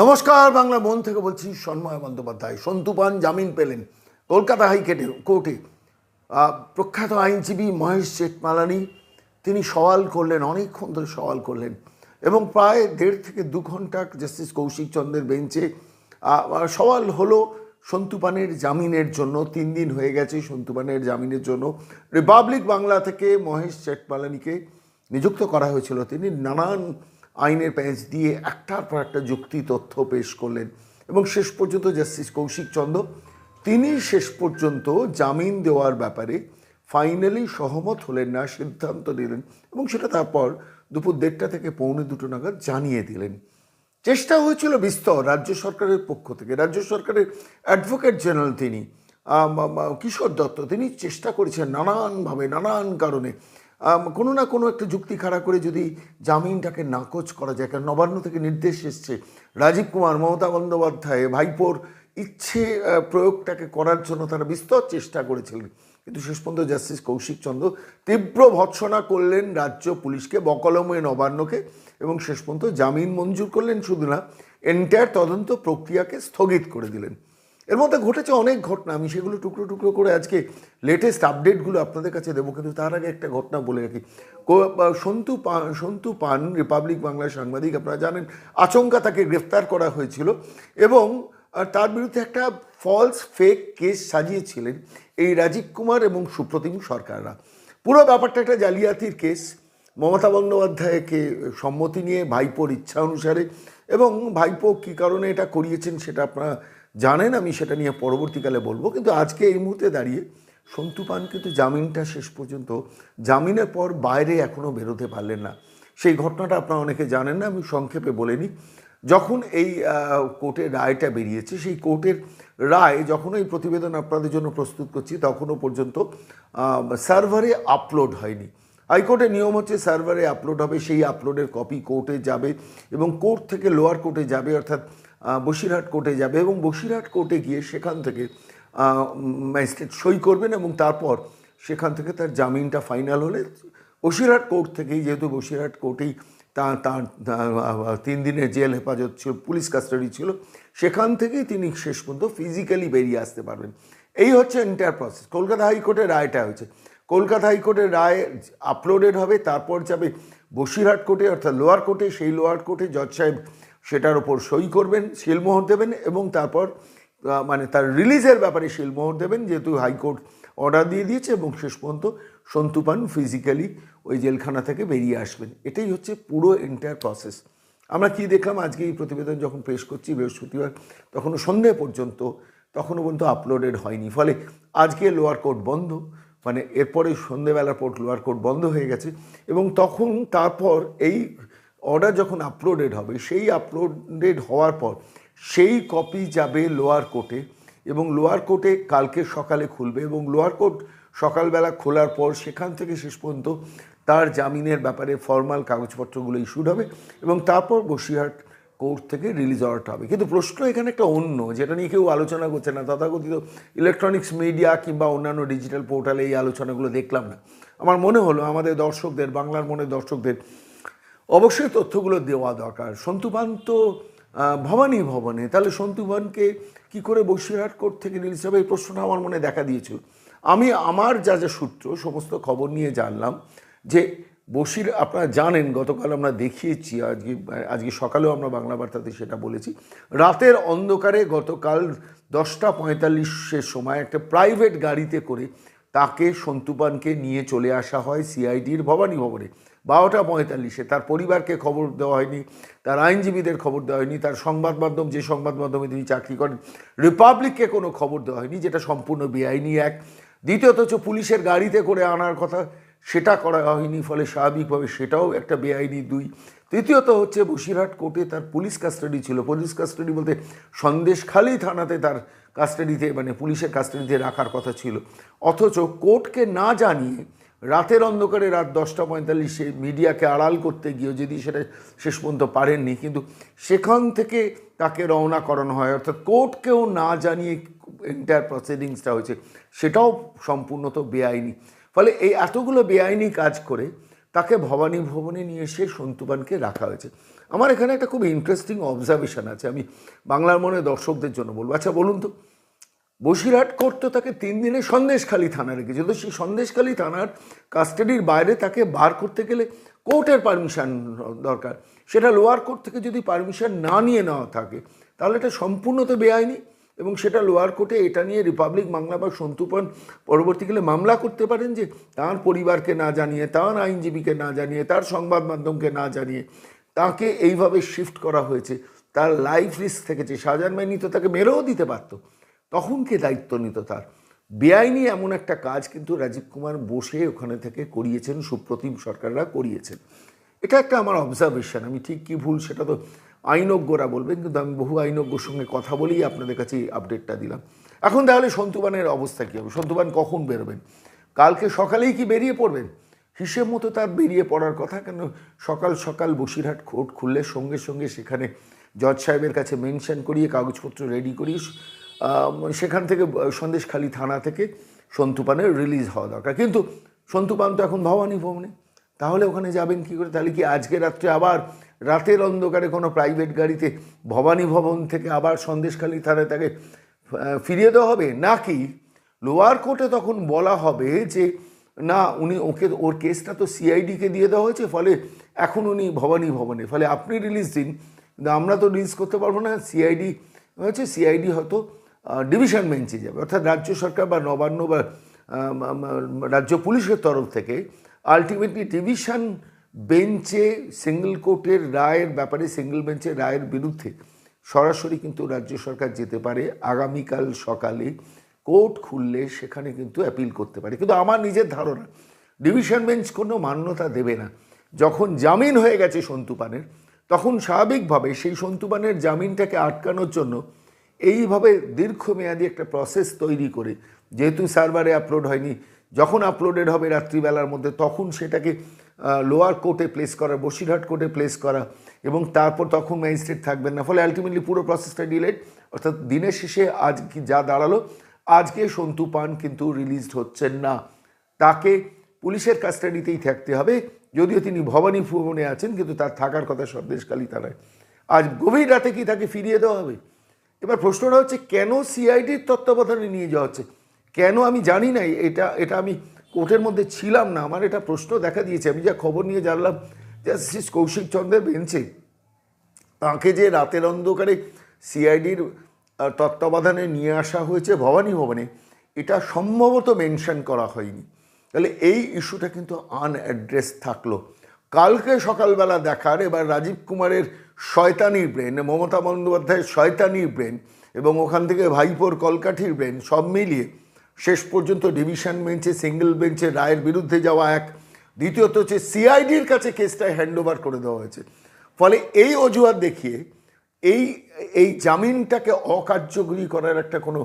নমস্কার, বাংলা মন থেকে বলছি সন্ময় বন্দ্যোপাধ্যায়। সন্তুপান জামিন পেলেন। কলকাতা হাইকোর্টে, কোর্টে। প্রখ্যাত আইনজীবী মহেশ জেঠমালানি, তিনি সওয়াল করলেন, অনেকক্ষণ ধরে সওয়াল করলেন এবং প্রায় দেড় থেকে দু ঘণ্টা জাস্টিস কৌশিক চন্দ্রের বেঞ্চে সওয়াল হলো, সন্তুপানের জামিনের জন্য, তিন দিন হয়ে গেছে সন্তুপানের জামিনের জন্য। রিপাবলিক বাংলা থেকে মহেশ জেঠমালানিকে নিযুক্ত করা হয়েছিল। তিনি নানান আইনের প্যাঁচ দিয়ে একটার পর একটা যুক্তি, তথ্য পেশ করলেন। এবং শেষ পর্যন্ত জাস্টিস কৌশিক চন্দ্র, তিনি শেষ পর্যন্ত জামিন দেওয়ার ব্যাপারে ফাইনালি সহমত হলেন না, সিদ্ধান্ত নিলেন এবং সেটা তারপর দুপুর দেড়টা থেকে পৌনে দুটো নাগাদ জানিয়ে দিলেন। চেষ্টা হয়েছিল বিস্তর রাজ্য সরকারের পক্ষ থেকে। রাজ্য সরকারের অ্যাডভোকেট জেনারেল তিনি কিশোর দত্ত, তিনি চেষ্টা করেছেন নানানভাবে, নানান কারণে কোনো না কোনো একটা যুক্তি খাড়া করে যদি জামিনটাকে নাকচ করা যায়, কারণ নবান্ন থেকে নির্দেশ এসছে, রাজীব কুমার, মমতা বন্দ্যোপাধ্যায়, ভাইপোর ইচ্ছে প্রয়োগটাকে করার জন্য তারা বিস্তর চেষ্টা করেছিলেন। কিন্তু শেষ পর্যন্ত জাস্টিস কৌশিক চন্দ্র তীব্র ভৎসনা করলেন রাজ্য পুলিশকে, বকলমে নবান্নকে এবং শেষ পর্যন্ত জামিন মঞ্জুর করলেন শুধু না এন্টায়ার তদন্ত প্রক্রিয়াকে স্থগিত করে দিলেন। এর মধ্যে ঘটেছে অনেক ঘটনা। আমি সেগুলো টুকরো টুকরো করে আজকে লেটেস্ট আপডেটগুলো আপনাদের কাছে দেবো, কিন্তু তার আগে একটা ঘটনা বলে রাখি। সন্তু পান সন্তু পান রিপাবলিক বাংলার সাংবাদিক, আপনারা জানেন, আচমকা তাকে গ্রেফতার করা হয়েছিল এবং তার বিরুদ্ধে একটা ফলস ফেক কেস সাজিয়েছিলেন এই রাজীব কুমার এবং সুপ্রতিম সরকাররা। পুরো ব্যাপারটা একটা জালিয়াতির কেস মমতা বন্দ্যোপাধ্যায়কে সম্মতি নিয়ে ভাইপোর ইচ্ছা অনুসারে এবং ভাইপো কী কারণে এটা করিয়েছেন সেটা আপনারা জানেন আমি সেটা নিয়ে পরবর্তীকালে বলব, কিন্তু আজকে এই মুহূর্তে দাঁড়িয়ে সন্তু পান কিন্তু জামিনটা শেষ পর্যন্ত, জামিনের পর বাইরে এখনও বেরোতে পারলেন না। সেই ঘটনাটা আপনারা অনেকে জানেন না, আমি সংক্ষেপে বলে নিই। যখন এই কোর্টের রায়টা বেরিয়েছে, সেই কোর্টের রায় যখন এই প্রতিবেদন আপনাদের জন্য প্রস্তুত করছি, তখনও পর্যন্ত সার্ভারে আপলোড হয়নি। হাইকোর্টের নিয়ম হচ্ছে সার্ভারে আপলোড হবে, সেই আপলোডের কপি কোর্টে যাবে এবং কোর্ট থেকে লোয়ার কোর্টে যাবে, অর্থাৎ বসিরহাট কোর্টে যাবে এবং বসিরহাট কোর্টে গিয়ে সেখান থেকে ম্যাজিস্ট্রেট সই করবেন এবং তারপর সেখান থেকে তার জামিনটা ফাইনাল হলে বসিরহাট কোর্ট থেকেই, যেহেতু বসিরহাট কোর্টেই তা তার তিন দিনের জেল হেফাজত ছিল, পুলিশ কাস্টাডি ছিল, সেখান থেকেই তিনি শেষ পর্যন্ত ফিজিক্যালি বেরিয়ে আসতে পারবেন। এই হচ্ছে এন্টায়ার প্রসেস কলকাতা হাইকোর্টের রায়টা হয়েছে। কলকাতা হাইকোর্টের রায় আপলোডেড হবে, তারপর যাবে বসিরহাট কোর্টে, অর্থাৎ লোয়ার কোর্টে সেই লোয়ার কোর্টে জজ সাহেব সেটার ওপর সই করবেন, সিলমোহর দেবেন এবং তারপর মানে তার রিলিজের ব্যাপারে শিলমোহর দেবেন, যেহেতু হাইকোর্ট অর্ডার দিয়ে দিয়েছে এবং শেষ পর্যন্ত সন্তুপান ফিজিক্যালি ওই জেলখানা থেকে বেরিয়ে আসবেন। এটাই হচ্ছে পুরো এন্টায়ার প্রসেস আমরা কি দেখলাম? আজকে এই প্রতিবেদন যখন পেশ করছি বৃহস্পতিবার, তখনও সন্ধে পর্যন্ত, তখনও পর্যন্ত আপলোডেড হয়নি। ফলে আজকে লোয়ার কোর্ট বন্ধ মানে এরপরে সন্ধেবেলার পর লোয়ার কোর্ট বন্ধ হয়ে গেছে এবং তখন তারপর এই অর্ডার যখন আপলোডেড হবে, সেই আপলোডেড হওয়ার পর সেই কপি যাবে লোয়ার কোর্টে এবং লোয়ার কোর্টে কালকে সকালে খুলবে এবং লোয়ার কোর্ট সকালবেলা খোলার পর সেখান থেকে শেষ পর্যন্ত তার জামিনের ব্যাপারে ফর্মাল কাগজপত্রগুলো ইস্যুড হবে এবং তারপর বসিরহাট কোর্ট থেকে রিলিজ অর্ডার হবে। কিন্তু প্রশ্ন এখানে একটা অন্য, যেটা নিয়ে কেউ আলোচনা করছে না। তথাকথিত ইলেকট্রনিক্স মিডিয়া কিংবা অন্যান্য ডিজিটাল পোর্টালে এই আলোচনাগুলো দেখলাম না। আমার মনে হলো আমাদের দর্শকদের, বাংলার মনে দর্শকদের অবশ্যই তথ্যগুলো দেওয়া দরকার। সন্তুপান তো ভবানী ভবনে। তাহলে সন্তুপানকে কি করে বসিরহাট কোর্ট থেকে রিলিজ হবে? এই প্রশ্নটা আমার মনে দেখা দিয়েছিল আমি আমার যা যা সূত্র, সমস্ত খবর নিয়ে জানলাম যে বসির, আপনারা জানেন, গতকাল আমরা দেখিয়েছি, আজকে আজকে সকালেও আমরা বাংলা বার্তাতে সেটা বলেছি। রাতের অন্ধকারে গতকাল দশটা পঁয়তাল্লিশের সময় একটা প্রাইভেট গাড়িতে করে তাকে সন্তুপানকে নিয়ে চলে আসা হয় সিআইডির ভবানী ভবনে। বারোটা পঁয়তাল্লিশে তার পরিবারকে খবর দেওয়া হয়নি, তার আইনজীবীদের খবর দেওয়া হয়নি, তার সংবাদ মাধ্যম, যে সংবাদ মাধ্যমে তিনি চাকরি করেন, রিপাবলিককে কোনো খবর দেওয়া হয়নি, যেটা সম্পূর্ণ বেআইনি এক। দ্বিতীয়ত হচ্ছে পুলিশের গাড়িতে করে আনার কথা, সেটা করা হয়নি, ফলে স্বাভাবিকভাবে সেটাও একটা বেআইনি দুই। তৃতীয়ত হচ্ছে বসিরহাট কোর্টে তার পুলিশ কাস্টাডি ছিল। পুলিশ কাস্টাডি বলতে সন্দেশখালী থানাতে তার কাস্টাডিতে মানে পুলিশের কাস্টাডিতে রাখার কথা ছিল। অথচ কোর্টকে না জানিয়ে রাতের অন্ধকারে রাত দশটা পঁয়তাল্লিশে মিডিয়াকে আড়াল করতে গিয়েও যদি সেটা শেষ পর্যন্ত পারেননি, কিন্তু সেখান থেকে তাকে রওনা করানো হয়। অর্থাৎ কোর্টকেও না জানিয়ে এন্টায়ার প্রসিডিংসটা হয়েছে, সেটাও সম্পূর্ণত বেআইনি। ফলে এই এতগুলো বেআইনি কাজ করে তাকে ভবানী ভবনে নিয়ে এসে সন্তুবানকে রাখা হয়েছে। আমার এখানে একটা খুব ইন্টারেস্টিং অবজারভেশন আছে, আমি বাংলার মনে দর্শকদের জন্য বলব। আচ্ছা বলুন তো। বসিরহাট কোর্ট তো তাকে তিন দিনে সন্দেশখালী থানা রেখেছে। তো সেই সন্দেশখালী থানার কাস্টাডির বাইরে তাকে বার করতে গেলে কোর্টের পারমিশন দরকার। সেটা লোয়ার কোর্ট থেকে যদি পারমিশন না নিয়ে নেওয়া থাকে, তাহলে এটা সম্পূর্ণ তো বেআইনি এবং সেটা লোয়ার কোর্টে এটা নিয়ে রিপাবলিক বাংলা বা সন্তুপন পরবর্তীকালে মামলা করতে পারেন যে তার পরিবারকে না জানিয়ে, তার আইনজীবীকে না জানিয়ে, তার সংবাদ মাধ্যমকে না জানিয়ে তাকে এইভাবে শিফট করা হয়েছে। তার লাইফ রিস্ক থেকেছে। শাহজাহান মাইনি তো তাকে মেরেও দিতে পারতো তখন কে দায়িত্ব নিত তার? বেআইনি এমন একটা কাজ কিন্তু রাজীব কুমার বসে ওখানে থেকে করিয়েছেন, সুপ্রতিম সরকাররা করিয়েছেন। এটা একটা আমার অবজারভেশন আমি ঠিক কি ভুল সেটা তো আইনজ্ঞরা বলবেন, কিন্তু আমি বহু আইনজ্ঞর সঙ্গে কথা বলেই আপনাদের কাছে আপডেটটা দিলাম। এখন তাহলে সন্তুবানের অবস্থা কী হবে? সন্তুবান কখন বেরোবেন? কালকে সকালেই কি বেরিয়ে পড়বেন? হিসেব মতো তার বেরিয়ে পড়ার কথা, কেন সকাল সকাল বসিরহাট কোর্ট খুললে সঙ্গে সঙ্গে সেখানে জজ সাহেবের কাছে মেনশন করিয়ে, কাগজপত্র রেডি করিয়ে সেখান থেকে সন্দেশখালী থানা থেকে সন্তুপানের রিলিজ হওয়া দরকার। কিন্তু সন্তুপান তো এখন ভবানী ভবনে। তাহলে ওখানে যাবেন কি করে? তাহলে কি আজকে রাত্রে আবার রাতের অন্ধকারে কোনো প্রাইভেট গাড়িতে ভবানী ভবন থেকে আবার সন্দেশখালী থানায় তাকে ফিরিয়ে দেওয়া হবে? নাকি লোয়ার কোর্টে তখন বলা হবে যে, না, উনি ওকে, ওর কেসটা তো সিআইডিকে দিয়ে দেওয়া হয়েছে, ফলে এখন উনি ভবানী ভবনে। ফলে আপনি রিলিজ দিন। আমরা তো রিলিজ করতে পারব না। সিআইডি হচ্ছে সিআইডি হয়তো ডিভিশন বেঞ্চে যাবে। অর্থাৎ রাজ্য সরকার বা নবান্ন বা রাজ্য পুলিশের তরফ থেকে আলটিমেটলি ডিভিশন বেঞ্চে সিঙ্গল কোর্টের রায়ের ব্যাপারে সিঙ্গল বেঞ্চের রায়ের বিরুদ্ধে সরাসরি কিন্তু রাজ্য সরকার যেতে পারে। আগামীকাল সকালে কোর্ট খুললে সেখানে কিন্তু অ্যাপিল করতে পারে। কিন্তু আমার নিজের ধারণা ডিভিশন বেঞ্চ কোনো মান্যতা দেবে না। যখন জামিন হয়ে গেছে সন্তুপানের, তখন স্বাভাবিকভাবে সেই সন্তুপানের জামিনটাকে আটকানোর জন্য এইভাবে দীর্ঘমেয়াদী একটা প্রসেস তৈরি করে, যেহেতু সার্ভারে আপলোড হয়নি, যখন আপলোডেড হবে রাত্রিবেলার মধ্যে, তখন সেটাকে লোয়ার কোর্টে প্লেস করা, বসিরহাট কোর্টে প্লেস করা এবং তারপর তখন ম্যাজিস্ট্রেট থাকবেন না। ফলে আলটিমেটলি পুরো প্রসেসটা ডিলেড অর্থাৎ দিনের শেষে আজ কি যা দাঁড়াল, আজকে সন্তু পান কিন্তু রিলিজড হচ্ছেন না। তাকে পুলিশের কাস্টাডিতেই থাকতে হবে, যদিও তিনি ভবানী ভবনে আছেন, কিন্তু তার থাকার কথা সন্দেশকালী তারায় আজ গভীর রাতে কি তাকে ফিরিয়ে দেওয়া হবে? এবার প্রশ্নটা হচ্ছে, কেন সিআইডির তত্ত্বাবধানে নিয়ে যাওয়া হচ্ছে? কেন আমি জানি না, এটা এটা আমি কোর্টের মধ্যে ছিলাম না, আমার এটা প্রশ্ন দেখা দিয়েছে। আমি যা খবর নিয়ে জানলাম জাস্টিস কৌশিক চন্দ্রের বেঞ্চে, তাঁকে যে রাতের অন্ধকারে সিআইডির তত্ত্বাবধানে নিয়ে আসা হয়েছে ভবানী ভবনে, এটা সম্ভবত মেনশন করা হয়নি। তাহলে এই ইস্যুটা কিন্তু আনঅ্যাড্রেস থাকল। কালকে সকালবেলা দেখার, এবার রাজীব কুমারের শয়তানির ব্রেন, মমতা বন্দ্যোপাধ্যায়ের শয়তানির ব্রেন এবং ওখান থেকে ভাইপোর কলকাঠির ব্রেন সব মিলিয়ে শেষ পর্যন্ত ডিভিশন বেঞ্চে, সিঙ্গেল বেঞ্চে রায়ের বিরুদ্ধে যাওয়া এক, দ্বিতীয়ত হচ্ছে সিআইডির কাছে কেসটা হ্যান্ড ওভার করে দেওয়া হয়েছে। ফলে এই অজুহাত দেখিয়ে এই এই জামিনটাকে অকার্যকরী করার একটা কোনো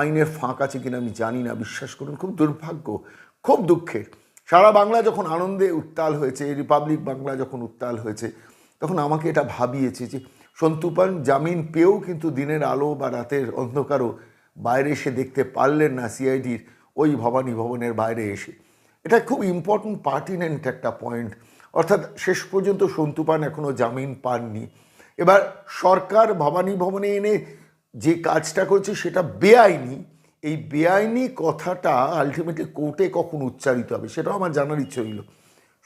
আইনের ফাঁক আছে কিনা আমি জানি না, বিশ্বাস করুন, খুব দুর্ভাগ্য, খুব দুঃখের। সারা বাংলা যখন আনন্দে উত্তাল হয়েছে, রিপাবলিক বাংলা যখন উত্তাল হয়েছে তখন আমাকে এটা ভাবিয়েছে যে, সন্তুপান, জামিন পেয়েও কিন্তু দিনের আলো বা রাতের অন্ধকারও বাইরে এসে দেখতে পারলেন না সিআইডির ওই ভবানী ভবনের বাইরে এসে। এটা খুব ইম্পর্ট্যান্ট পার্টিনেন্ট একটা পয়েন্ট অর্থাৎ শেষ পর্যন্ত সন্তুপান এখনও জামিন পাননি। এবার সরকার ভবানী ভবনে এনে যে কাজটা করেছে সেটা বেআইনি। এই বেআইনি কথাটা আলটিমেটলি কোর্টে কখন উচ্চারিত হবে সেটাও আমার জানার ইচ্ছে হইল।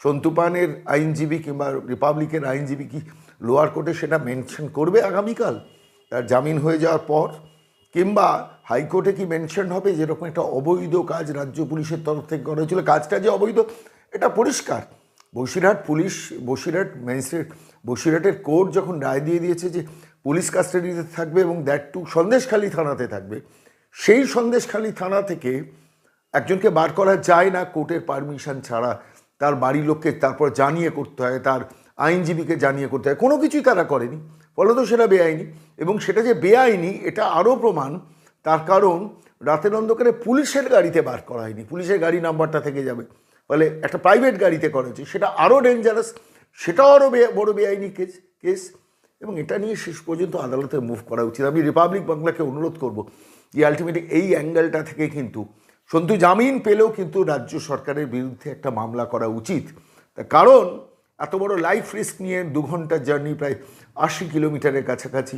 সন্তুপানের আইনজীবী কিংবা রিপাবলিকের আইনজীবী কি লোয়ার কোর্টে সেটা মেনশন করবে আগামীকাল? তার জামিন হয়ে যাওয়ার পর? কিংবা হাইকোর্টে কি মেনশন হবে যেরকম একটা অবৈধ কাজ রাজ্য পুলিশের তরফ থেকে করা হয়েছিল? কাজটা যে অবৈধ, এটা পরিষ্কার। বসিরহাট পুলিশ, বসিরহাট ম্যাজিস্ট্রেট, বসিরহাটের কোর্ট যখন রায় দিয়ে দিয়েছে যে পুলিশ কাস্টাডিতে থাকবে এবং দ্যাট টু সন্দেশখালী থানাতে থাকবে, সেই সন্দেশখালী থানা থেকে একজনকে বার করা যায় না, কোর্টের পারমিশন ছাড়া তার বাড়ির লোককে তারপর জানিয়ে করতে হয়, তার আইনজীবীকে জানিয়ে করতে হয়। কোনো কিছুই তারা করেনি, ফলত সেটা বেআইনি এবং সেটা যে বেআইনি, এটা আরও প্রমাণ, তার কারণ রাতের অন্ধকারে পুলিশের গাড়িতে বার করা হয়নি। পুলিশের গাড়ি নাম্বারটা থেকে যাবে। ফলে একটা প্রাইভেট গাড়িতে করেছে সেটা আরও ডেঞ্জারাস সেটাও আরও বড় বেআইনি কেস কেস। এবং এটা নিয়ে শেষ পর্যন্ত আদালতে মুভ করা উচিত। আমি রিপাবলিক বাংলাকে অনুরোধ করব, যে আলটিমেটলি এই অ্যাঙ্গেলটা থেকে কিন্তু সন্তু জামিন পেলেও কিন্তু রাজ্য সরকারের বিরুদ্ধে একটা মামলা করা উচিত। তার কারণ, এত বড় লাইফ রিস্ক নিয়ে দু ঘণ্টার জার্নি প্রায় আশি কিলোমিটারের কাছাকাছি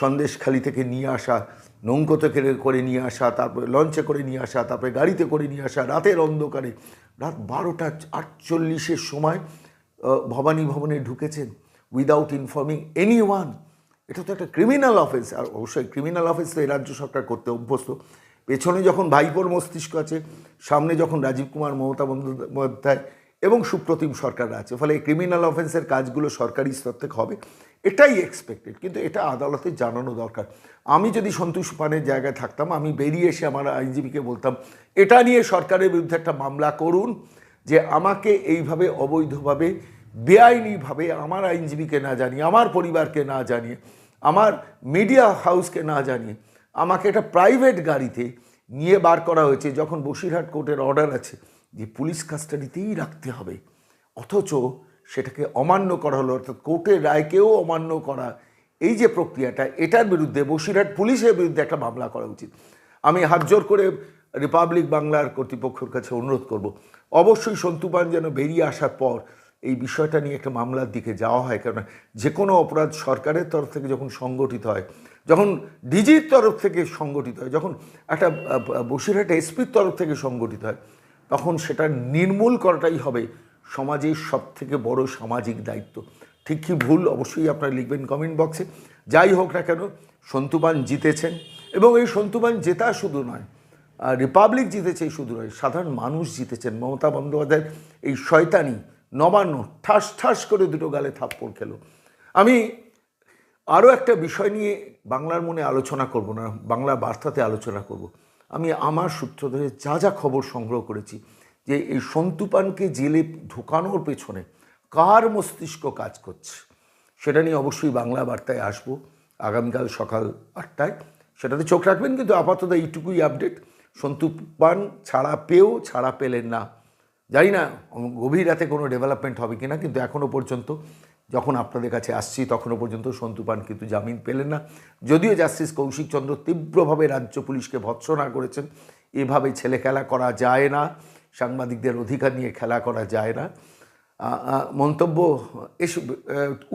সন্দেশখালি থেকে নিয়ে আসা, নৌকো থেকে করে নিয়ে আসা, তারপরে লঞ্চে করে নিয়ে আসা, তারপরে গাড়িতে করে নিয়ে আসা, রাতের অন্ধকারে, রাত বারোটা আটচল্লিশের সময় ভবানী ভবনে ঢুকেছেন উইদাউট ইনফর্মিং এনি ওয়ান এটা তো একটা ক্রিমিনাল অফেন্স আর অবশ্যই ক্রিমিনাল অফেন্স তো এই রাজ্য সরকার করতে অভ্যস্ত। পেছনে যখন ভাইপোর মস্তিষ্ক আছে, সামনে যখন রাজীব কুমার মমতা বন্দ্যোপাধ্যায় এবং সুপ্রতিম সরকার আছে, ফলে ক্রিমিনাল অফেন্সের কাজগুলো সরকারি স্তর থেকে হবে, এটাই এক্সপেক্টেড কিন্তু এটা আদালতে জানানো দরকার। আমি যদি সন্তোষ পানের জায়গায় থাকতাম, আমি বেরিয়ে এসে আমার আইনজীবীকে বলতাম, এটা নিয়ে সরকারের বিরুদ্ধে একটা মামলা করুন, যে আমাকে এইভাবে অবৈধভাবে, বেআইনিভাবে আমার আইনজীবীকে না জানিয়ে, আমার পরিবারকে না জানিয়ে, আমার মিডিয়া হাউসকে না জানিয়ে আমাকে একটা প্রাইভেট গাড়িতে নিয়ে বার করা হয়েছে, যখন বসিরহাট কোর্টের অর্ডার আছে যে পুলিশ কাস্টাডিতেই রাখতে হবে। অথচ সেটাকে অমান্য করা হলো, অর্থাৎ কোর্টের রায়কেও অমান্য করা। এই যে প্রক্রিয়াটা, এটার বিরুদ্ধে বসিরহাট পুলিশের বিরুদ্ধে একটা মামলা করা উচিত। আমি হাত জোর করে রিপাবলিক বাংলার কর্তৃপক্ষের কাছে অনুরোধ করব। অবশ্যই সন্তুপান যেন বেরিয়ে আসার পর এই বিষয়টা নিয়ে একটা মামলার দিকে যাওয়া হয়। কেননা যে কোনো অপরাধ সরকারের তরফ থেকে যখন সংগঠিত হয়, যখন ডিজির তরফ থেকে সংগঠিত হয়, যখন একটা বসিরহাট এসপির তরফ থেকে সংগঠিত হয়, তখন সেটা নির্মূল করাটাই হবে সমাজের সব থেকে বড় সামাজিক দায়িত্ব। ঠিক কি ভুল অবশ্যই আপনারা লিখবেন কমেন্ট বক্সে। যাই হোক না কেন, সন্তুবান জিতেছেন এবং এই সন্তুবান জেতা শুধু নয় রিপাবলিক জিতেছে শুধু নয়, সাধারণ মানুষ জিতেছেন। মমতা বন্দ্যোপাধ্যায়ের এই শয়তানি নবান্ন, ঠাস ঠাস করে দুটো গালে থাপ্পড় খেলো। আমি আরও একটা বিষয় নিয়ে বাংলার মনে আলোচনা করব না, বাংলা বার্তাতে আলোচনা করব। আমি আমার সূত্র ধরে যা যা খবর সংগ্রহ করেছি, যে এই সন্তুপানকে জেলে ঢোকানোর পেছনে কার মস্তিষ্ক কাজ করছে, সেটা নিয়ে অবশ্যই বাংলা বার্তায় আসব আগামীকাল সকাল আটটায়। সেটাতে চোখ রাখবেন, কিন্তু আপাতত এইটুকুই আপডেট সন্তুপান ছাড়া পেয়েও ছাড়া পেলেন না। জানি না, গভীর রাতে কোনো ডেভেলপমেন্ট হবে কিনা, কিন্তু এখনও পর্যন্ত যখন আপনাদের কাছে আসছি তখনও পর্যন্ত সন্তুপান কিন্তু জামিন পেলেন না। যদিও জাস্টিস কৌশিক চন্দ্র তীব্রভাবে রাজ্য পুলিশকে ভৎসনা করেছেন, এভাবে ছেলে খেলা করা যায় না, সাংবাদিকদের অধিকার নিয়ে খেলা করা যায় না। মন্তব্য এস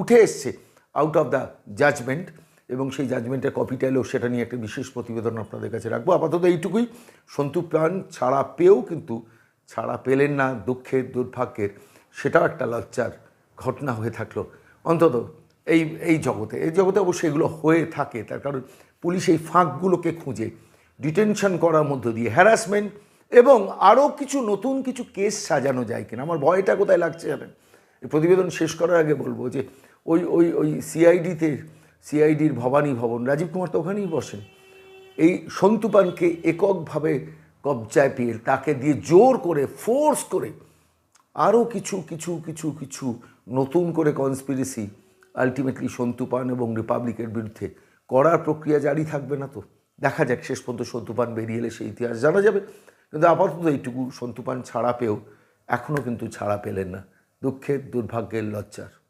উঠে এসছে আউট অফ দ্য জাজমেন্ট এবং সেই জাজমেন্টের কপিটা এলেও সেটা নিয়ে একটা বিশেষ প্রতিবেদন আপনাদের কাছে রাখব। আপাতত এইটুকুই, সন্তু ছাড়া পেয়েও কিন্তু ছাড়া পেলেন না, দুঃখের, দুর্ভাগ্যের, সেটাও একটা লজ্জার ঘটনা হয়ে থাকল। অন্তত এই এই জগতে এই জগতে অবশ্যই এগুলো হয়ে থাকে, তার কারণ পুলিশ এই ফাঁকগুলোকে খুঁজে, ডিটেনশন করার মধ্য দিয়ে হ্যারাসমেন্ট এবং আরও কিছু নতুন কিছু কেস সাজানো যায় কিনা। আমার ভয়টা কোথায় লাগছে জানেন? এই প্রতিবেদন শেষ করার আগে বলব যে ওই ওই ওই সিআইডিতে সিআইডির ভবানী ভবন, রাজীব কুমার তো ওখানেই বসেন। এই সন্তুপানকে এককভাবে কবজায় পেয়ে তাকে দিয়ে জোর করে ফোর্স করে আরও কিছু কিছু কিছু কিছু নতুন করে কনস্পিরেসি আলটিমেটলি সন্তুপান এবং রিপাবলিকের বিরুদ্ধে করার প্রক্রিয়া জারি থাকবে না তো। দেখা যাক, শেষ পর্যন্ত সন্তুপান বেরিয়ে এলে সেই ইতিহাস জানা যাবে। কিন্তু আপাতত এইটুকু সন্তুপান ছাড়া পেয়েও এখনও কিন্তু ছাড়া পেলেন না। দুঃখের, দুর্ভাগ্যের লজ্জার।